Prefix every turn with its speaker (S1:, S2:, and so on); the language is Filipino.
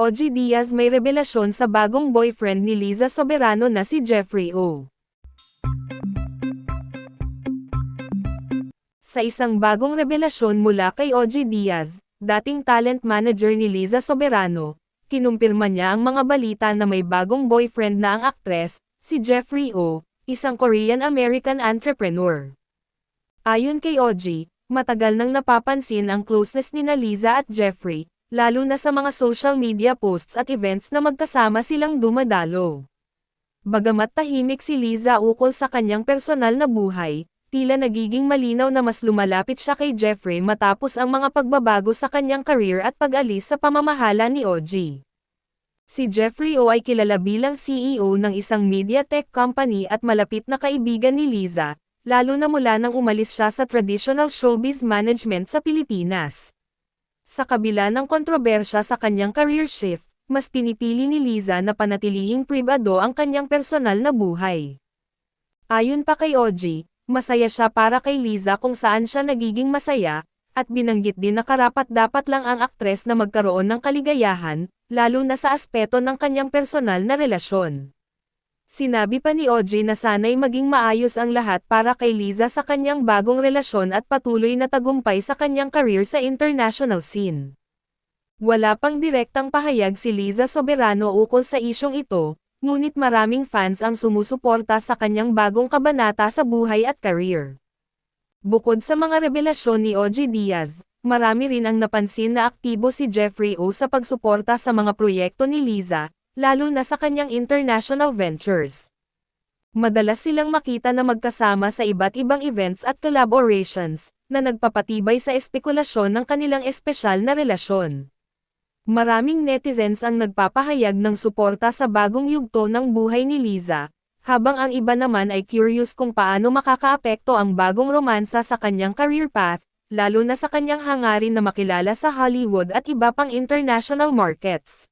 S1: OG Diaz may revelasyon sa bagong boyfriend ni Liza Soberano na si Jeffrey O. Sa isang bagong revelasyon mula kay OG Diaz, dating talent manager ni Liza Soberano, kinumpirma niya ang mga balita na may bagong boyfriend na ang aktres, si Jeffrey O, isang Korean-American entrepreneur. Ayon kay OG, matagal nang napapansin ang closeness ni Liza at Jeffrey, lalo na sa mga social media posts at events na magkasama silang dumadalo. Bagamat tahimik si Liza ukol sa kanyang personal na buhay, tila nagiging malinaw na mas lumalapit siya kay Jeffrey matapos ang mga pagbabago sa kanyang career at pag-alis sa pamamahala ni OG. Si Jeffrey O ay kilala bilang CEO ng isang media tech company at malapit na kaibigan ni Liza, lalo na mula nang umalis siya sa traditional showbiz management sa Pilipinas. Sa kabila ng kontrobersya sa kanyang career shift, mas pinipili ni Liza na panatilihing pribado ang kanyang personal na buhay. Ayon pa kay OG, masaya siya para kay Liza kung saan siya nagiging masaya, at binanggit din na karapat dapat lang ang aktres na magkaroon ng kaligayahan, lalo na sa aspeto ng kanyang personal na relasyon. Sinabi pa ni OJ na sana'y maging maayos ang lahat para kay Liza sa kanyang bagong relasyon at patuloy na tagumpay sa kanyang career sa international scene. Wala pang direktang pahayag si Liza Soberano ukol sa isyong ito, ngunit maraming fans ang sumusuporta sa kanyang bagong kabanata sa buhay at career. Bukod sa mga revelasyon ni OJ Diaz, marami rin ang napansin na aktibo si Jeffrey O sa pagsuporta sa mga proyekto ni Liza, lalo na sa kanyang international ventures. Madalas silang makita na magkasama sa iba't ibang events at collaborations, na nagpapatibay sa espekulasyon ng kanilang espesyal na relasyon. Maraming netizens ang nagpapahayag ng suporta sa bagong yugto ng buhay ni Liza, habang ang iba naman ay curious kung paano makakaapekto ang bagong romansa sa kanyang career path, lalo na sa kanyang hangarin na makilala sa Hollywood at iba pang international markets.